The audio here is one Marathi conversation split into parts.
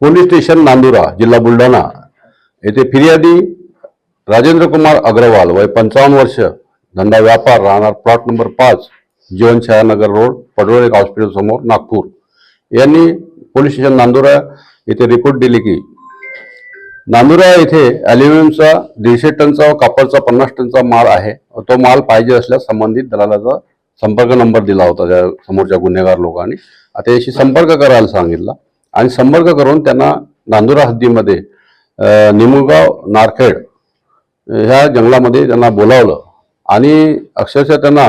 पोलीस स्टेशन नांदुरा जिल्हा बुलढाणा. येथे फिर्यादी राजेंद्र कुमार अग्रवाल वय पंचावन्न वर्ष धंदा व्यापार राहणार प्लॉट नंबर पाच जीवन रोड पडोळे हॉस्पिटल समोर नागपूर. यांनी पोलीस स्टेशन नांदुरा येथे रिपोर्ट दिली की नांदुरा येथे ॲल्युमिनियमचा दीडशे टनचा व कापडचा पन्नास टनचा माल आहे. तो माल पाहिजे असल्यास संबंधित दलालाचा संपर्क नंबर दिला होता त्या समोरच्या गुन्हेगार लोकांनी. आता याशी संपर्क करायला सांगितला. आणि संपर्क करून त्यांना नांदुरा हद्दीमध्ये निमुगाव नारखेड ह्या जंगलामध्ये त्यांना बोलावलं. आणि अक्षरशः त्यांना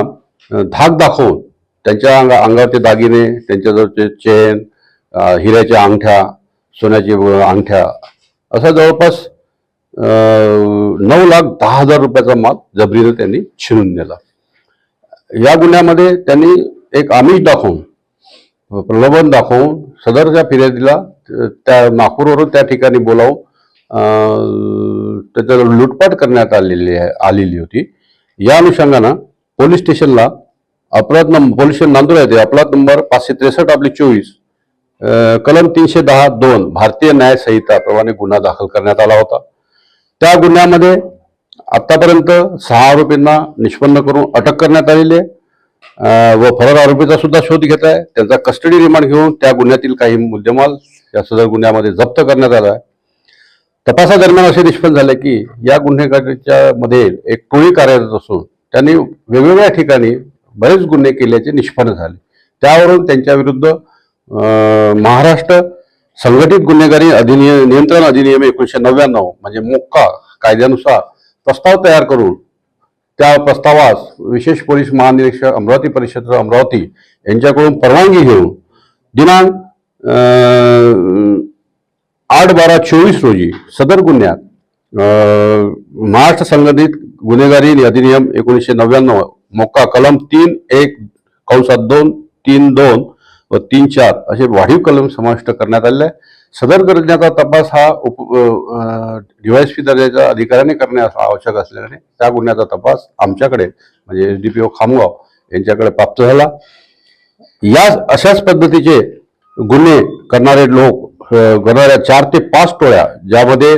धाक दाखवून त्यांच्या अंगा अंगावरचे दागिने त्यांच्याजवळचे चेन हिऱ्याच्या अंगठ्या सोन्याची अंगठ्या असा जवळपास नऊ लाख दहा हजार रुपयाचा माल जबरीनं त्यांनी छिनून नेला. या गुन्ह्यामध्ये त्यांनी एक आमिष दाखवून प्रलोभन दाखवून सदरच्या फिर्यादीला त्या नागपूरवरून त्या ठिकाणी बोलावून अं, त्याचं लुटपाट करण्यात आलेली आहे आलेली होती. या अनुषंगानं पोलीस स्टेशनला अपराध नंबर पोलीस स्टेशन नांदूर येते अपराध नंबर पाचशे त्रेसष्ट आपली चोवीस कलम तीनशे दहा दोन भारतीय न्याय गुन्हा दाखल करण्यात आला होता. त्या गुन्ह्यामध्ये आतापर्यंत सहा आरोपींना निष्पन्न करून अटक करण्यात आलेली आहे. व फरार आरोपीचा सुद्धा शोध घेत आहे. त्यांचा कस्टडी रिमांड घेऊन त्या गुन्ह्यातील काही मुद्देमाल या सदर गुन्ह्यामध्ये जप्त करण्यात आला आहे. तपासादरम्यान असे निष्पन्न झाले की या गुन्हेगारीच्या मध्ये एक टोळी कार्यरत असून त्यांनी वेगवेगळ्या ठिकाणी बरेच गुन्हे केल्याचे निष्पन्न झाले. त्यावरून त्यांच्या विरुद्ध महाराष्ट्र संघटित गुन्हेगारी अधिनियम नियंत्रण अधिनियम एकोणीशे नव्याण्णव म्हणजे मोक्का कायद्यानुसार प्रस्ताव तयार करून त्या प्रस्तावास विशेष पोलीस महानिरीक्षक अमरावती परिषद अमरावती यांच्याकडून परवानगी घेऊन दिनांक आठ बारा चोवीस रोजी सदर गुन्ह्यात महाराष्ट्र संघटित गुन्हेगारी अधिनियम एकोणीसशे नव्याण्णव मोक्का कलम तीन एक कंसात दोन तीन दोन व तीन चार असे वाढीव कलम समाविष्ट करण्यात आले आहे. सदर गुन्ह्याचा तपास हा उप डीवायएसपी दर्जाच्या अधिकाऱ्याने करणे आवश्यक असल्याने त्या गुन्ह्याचा तपास आमच्याकडे म्हणजे S D P O Khamgaon यांच्याकडे प्राप्त झाला. या अशाच पद्धतीचे गुन्हे करणारे लोक करणाऱ्या चार ते पाच टोळ्या ज्यामध्ये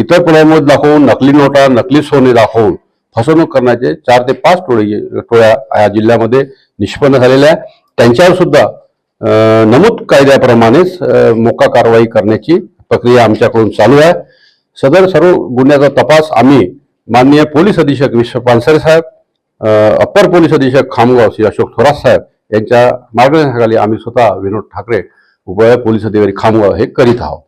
इतर पुण्यामध्ये दाखवून नकली नोटा नकली सोने दाखवून फसवणूक करण्याचे चार ते पाच टोळी टोळ्या या जिल्ह्यामध्ये निष्पन्न झालेल्या आहे त्यांच्यावर सुद्धा नमूद कायद्याप्रमाणेच मोका कारवाई करण्याची प्रक्रिया आमच्याकडून चालू आहे. सदर सर्व गुन्ह्याचा तपास आम्ही माननीय पोलीस अधीक्षक विश्व पानसरे साहेब अप्पर पोलीस अधीक्षक खामगाव श्री अशोक थोरात साहेब यांच्या मार्गदर्शनाखाली आम्ही स्वतः विनोद ठाकरे उपाय पोलीस अधिकारी खामगाव हे करीत आहोत.